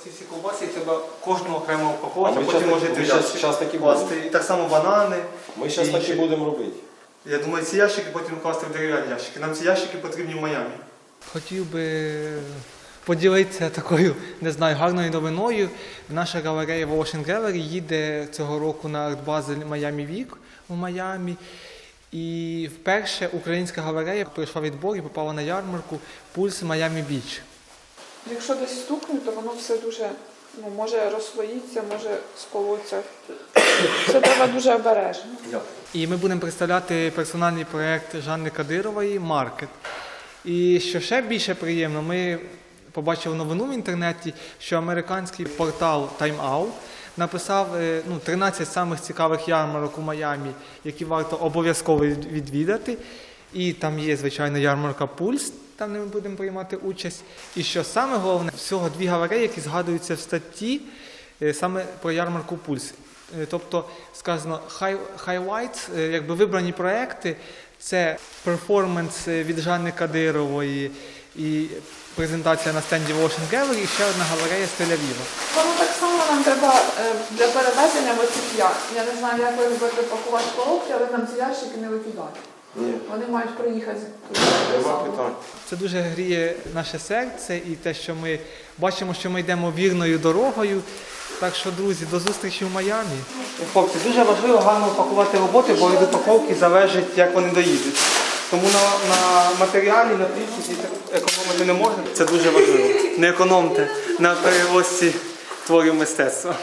оці всі ковбаси треба кожного окремо А упаковувати, ми а потім можете класти. І так само банани. Ми зараз так і будемо робити. Я думаю, ці ящики потім класти в дерев'яні ящики. Нам ці ящики потрібні в Майамі. Хотів би поділитися такою, не знаю, гарною новиною. Наша галерея в Ocean Gallery їде цього року на артбазель Miami Week у Майамі. І вперше українська галерея пройшла відбор і попала на ярмарку Пульс Beach. Якщо десь стукне, то воно все дуже ну, може розслоїться, може сколоться. Це треба дуже обережно. І ми будемо представляти персональний проєкт Жанни Кадирової Маркет. І що ще більше приємно, ми побачили новину в інтернеті, що американський портал Time Out написав е, ну, 13 самих цікавих ярмарок у Майамі, які варто обов'язково відвідати. І там є, звичайно, ярмарка Пульс, там де ми будемо приймати участь. І що саме головне, всього дві галереї, які згадуються в статті е, саме про ярмарку Пульс. Е, Тобто сказано highlights, е, якби вибрані проекти, це перформанс від Жанни Кадирової і презентація на стенді Ocean Gallery, і ще одна галерея з Тель-Авіва. Воно так само нам треба для перевезення в оці я. Я не знаю, як ви будете пакувати коробки, але нам ці ящики не викидають. Ні, Вони мають приїхати. нема питань. Це дуже гріє наше серце і те, що ми бачимо, що ми йдемо вірною дорогою. Так що, друзі, до зустрічі в Майамі. Хлопці, дуже важливо гарно упакувати роботи, бо від упаковки залежить, як вони доїдуть. Тому на, на матеріалі, на плівці економити не можна. Це дуже важливо. Не економте на перевозці творів мистецтва.